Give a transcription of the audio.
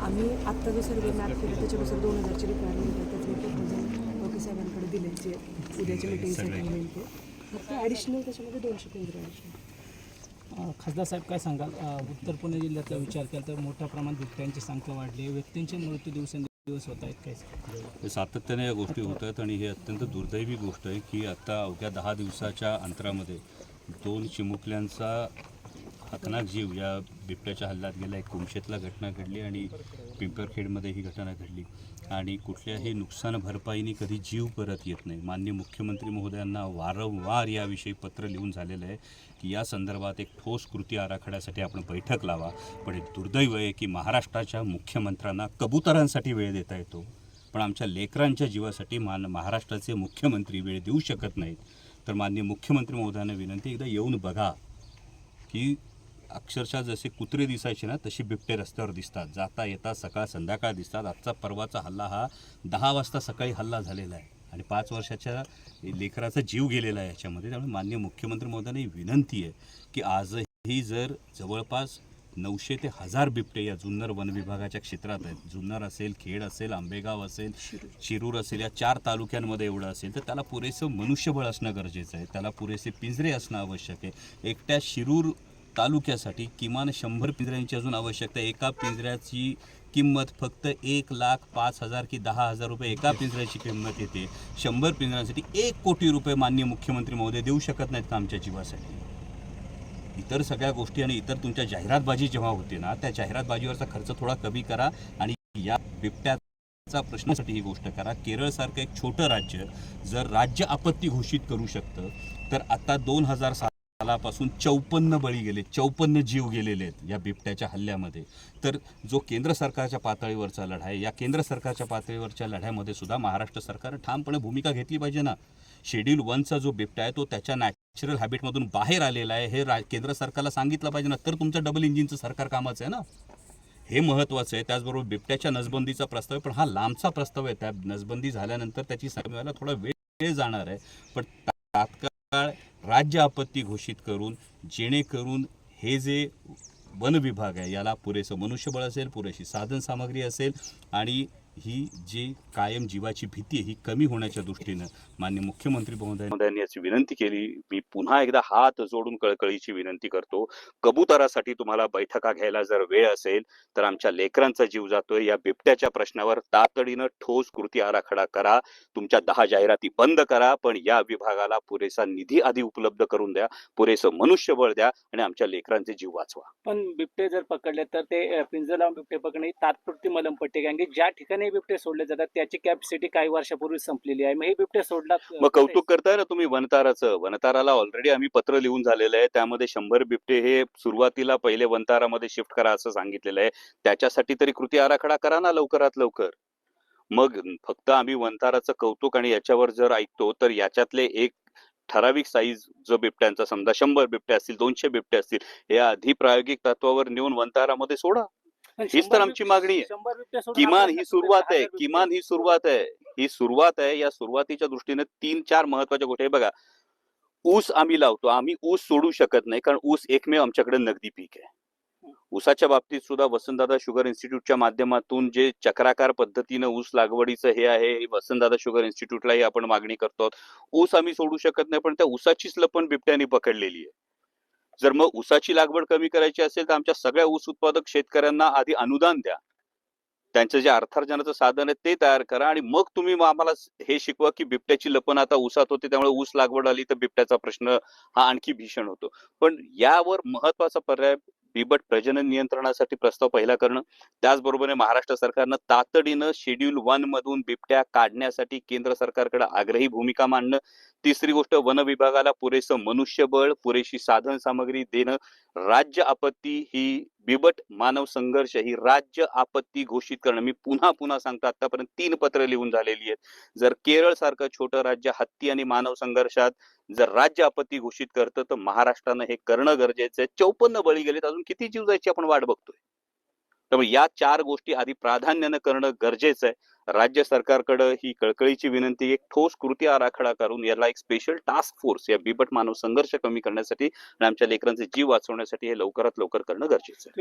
आम्ही आत्ता जो सर्वे मॅप केला त्याच्यानुसार दोन हजारची रिक्वायरमेंट आहे. त्याचं साहेबांकडे दिले जे उद्याच्या फक्त ॲडिशनल त्याच्यामध्ये दोनशे खासदार साहेब काय सांगाल? उत्तर पुणे जिल्ह्याचा विचार केला तर मोठ्या प्रमाणात बिबट्यांची संख्या वाढली व्यक्तींचे मृत्यू दिवसेंदिवस होत आहेत काय? सातत्याने या गोष्टी होत आहेत आणि हे अत्यंत दुर्दैवी गोष्ट आहे की आत्ता अवघ्या दहा दिवसाच्या अंतरामध्ये दोन चिमुकल्यांचा हकनाक जीव या बिबट्याच्या हल्ल्यात गेला. एक कुमशेतला घटना घडली आणि पिंपरखेडमध्ये ही घटना घडली. आणि कुठल्याही नुकसान भरपाईने कधी जीव परत येत नाही. मान्य मुख्यमंत्री महोदयांना वारंवार याविषयी पत्र लिहून झालेलं आहे की या संदर्भात एक ठोस कृती आराखड्यासाठी आपण बैठक लावा. पण एक दुर्दैव आहे की महाराष्ट्राच्या मुख्यमंत्र्यांना कबुतरांसाठी वेळ देता येतो. पण आमच्या लेकरांच्या जीवासाठी मान महाराष्ट्राचे मुख्यमंत्री वेळ देऊ शकत नाहीत. तर माननीय मुख्यमंत्री महोदयांना विनंती एकदा येऊन बघा की अक्षरशः जसे कुत्रे दिसायचे ना तशी बिबटे रस्त्यावर दिसतात. जाता येता सकाळ संध्याकाळ दिसतात. आजचा परवाचा हल्ला हा दहा वाजता सकाळी हल्ला झालेला आहे आणि पाच वर्षाच्या लेकराचा जीव गेलेला आहे याच्यामध्ये. त्यामुळे माननीय मुख्यमंत्री महोदयांना ही विनंती आहे की आजही जर जवळपास नऊशे ते हजार बिबटे या जुन्नर वन विभागाच्या क्षेत्रात आहेत. जुन्नर असेल खेड असेल आंबेगाव असेल शिरूर. असेल या चार तालुक्यांमध्ये एवढं असेल तर त्याला पुरेसं मनुष्यबळ असणं गरजेचं आहे. त्याला पुरेसे पिंजरे असणं आवश्यक आहे. एकट्या शिरूर तालुक्यासाठी किमान शंभर पिंजऱ्यांची अजून आवश्यकता आहे. एका पिंजऱ्याची किंमत फक्त एक लाख पाच हजार की दहा हजार रुपये एका पिंजऱ्याची किंमत येते. शंभर पिंजऱ्यांसाठी एक कोटी रुपये माननीय मुख्यमंत्री महोदय देऊ शकत नाहीत का आमच्या जीवासाठी? इतर सगळ्या गोष्टी आणि इतर तुमच्या जाहिरातबाजी जेव्हा होते ना त्या जाहिरातबाजीवरचा खर्च थोडा कमी करा आणि या बिबट्याचा प्रश्नासाठी ही गोष्ट करा. केरळसारखं एक छोटं राज्य जर राज्य आपत्ती घोषित करू शकतं तर आता दोन हजार सालापासून चौपन्न बळी गेले चौपन्न जीव गेलेले आहेत या बिबट्याच्या हल्ल्यामध्ये. तर जो केंद्र सरकारच्या पातळीवरचा लढा आहे या केंद्र सरकारच्या पातळीवरच्या लढ्यामध्ये सुद्धा महाराष्ट्र सरकारनं ठामपणे भूमिका घेतली पाहिजे ना. शेड्यूल वनचा जो बिबटा आहे तो त्याच्या नॅचरल हॅबिटमधून बाहेर आलेला आहे हे रा केंद्र सरकारला सांगितलं पाहिजे ना तर तुमचं डबल इंजिनचं सरकार कामाचं आहे ना. हे महत्त्वाचं आहे त्याचबरोबर बिबट्याच्या नसबंदीचा प्रस्ताव आहे पण हा लांबचा प्रस्ताव आहे त्या नसबंदी झाल्यानंतर त्याची संख्या थोडा वेळ जाणार आहे. पण तात्काळ राज्य आपत्ती घोषित करून जेणेकरून हे जे वन विभाग आहे याला पुरेसं मनुष्यबळ असेल पुरेशी साधनसामग्री असेल आणि ही जी कायम जीवाची भीती आहे ही कमी होण्याच्या दृष्टीनं मान्य मुख्यमंत्री महोदयांनी याची विनंती केली. मी पुन्हा एकदा हात जोडून कळकळीची विनंती करतो. कबुतरासाठी तुम्हाला बैठका घ्यायला जर वेळ असेल तर आमच्या लेकरांचा जीव जातोय. या बिबट्याच्या प्रश्नावर तातडीनं ठोस कृती आराखडा करा. तुमच्या दहा जाहिराती बंद करा पण या विभागाला पुरेसा निधी आधी उपलब्ध करून द्या. पुरेसं मनुष्यबळ द्या आणि आमच्या लेकरांचे जीव वाचवा. पण बिबटे जर पकडले तर ते पिंजर लावून बिबटे पकडणे तात्पुरती मलमपट्टी कारण की ज्या ठिकाणी हे बिबटे सोडले जातात. त्याची कॅपॅसिटी काही वर्षापूर्वी संपलेली आहे. मग हे बिबटे सोडला मग कौतुक करताय ना तुम्ही वनताराचं. वनताराला ऑलरेडी आम्ही पत्र लिहून झालेलं आहे. त्यामध्ये शंभर बिबटे हे सुरुवातीला पहिले वनतारामध्ये शिफ्ट करा असं सांगितलेलं आहे. त्याच्यासाठी तरी कृती आराखडा करा ना लवकरात लवकर. मग फक्त आम्ही वनताराचं कौतुक आणि याच्यावर जर ऐकतो तर याच्यातले एक ठराविक साईज जो बिबट्यांचा समजा शंभर बिबटे असतील दोनशे बिबटे असतील हे आधी प्रायोगिक तत्वावर नेऊन वनतारामध्ये सोडा. हीच तर आमची मागणी आहे. किमान ही सुरुवात आहे किमान ही सुरुवात आहे. ही सुरुवात आहे या सुरुवातीच्या दृष्टीने तीन चार महत्त्वाच्या गोष्टी बघा ऊस आम्ही लावतो. आम्ही ऊस सोडू शकत नाही कारण ऊस एकमेव आमच्याकडे नगदी पीक आहे. ऊसाच्या बाबतीत सुद्धा वसंतदादा शुगर इन्स्टिट्यूटच्या माध्यमातून जे चक्राकार पद्धतीनं ऊस लागवडीचं हे आहे वसंतदादा शुगर इन्स्टिट्यूटलाही आपण मागणी करतो ऊस आम्ही सोडू शकत नाही पण त्या ऊसाचीच लपण बिबट्याने पकडलेली आहे. जर मग ऊसाची लागवड कमी करायची असेल तर आमच्या सगळ्या ऊस उत्पादक शेतकऱ्यांना आधी अनुदान द्या. त्यांचं जे अर्थार्जनाचं साधन आहे ते तयार करा आणि मग तुम्ही मग आम्हाला हे शिकवा की बिबट्याची लपण आता ऊसात होते त्यामुळे ऊस लागवड आली तर बिबट्याचा प्रश्न हा आणखी भीषण होतो. पण यावर महत्त्वाचा पर्याय बिबट प्रजनन नियंत्रणासाठी प्रस्ताव पहिला करणं. त्याचबरोबर महाराष्ट्र सरकारनं तातडीनं शेड्यूल वन मधून बिबट्या काढण्यासाठी केंद्र सरकारकडे आग्रही भूमिका मांडणं. तिसरी गोष्ट वन विभागाला पुरेसं मनुष्यबळ पुरेशी साधन सामग्री देणं. राज्य आपत्ती ही बिबट मानव संघर्ष ही राज्य आपत्ती घोषित करणं. मी पुन्हा पुन्हा सांगतो आतापर्यंत तीन पत्र लिहून झालेली आहेत. जर केरळ सारखं छोटं राज्य हत्ती आणि मानव संघर्षात जर राज्य आपत्ती घोषित करतं तर महाराष्ट्रानं हे करणं गरजेचं आहे. चौपन्न बळी गेलेत. अजून किती जीव जायची आपण वाट बघतोय? त्यामुळे या चार गोष्टी आधी प्राधान्यानं करणं गरजेचं आहे. राज्य सरकारकडे ही कळकळीची विनंती एक ठोस कृती आराखडा करून याला एक स्पेशल टास्क फोर्स या बिबट मानव संघर्ष कमी करण्यासाठी आणि आमच्या लेकरांचे जीव वाचवण्यासाठी हे लवकरात लवकर करणं गरजेचं आहे.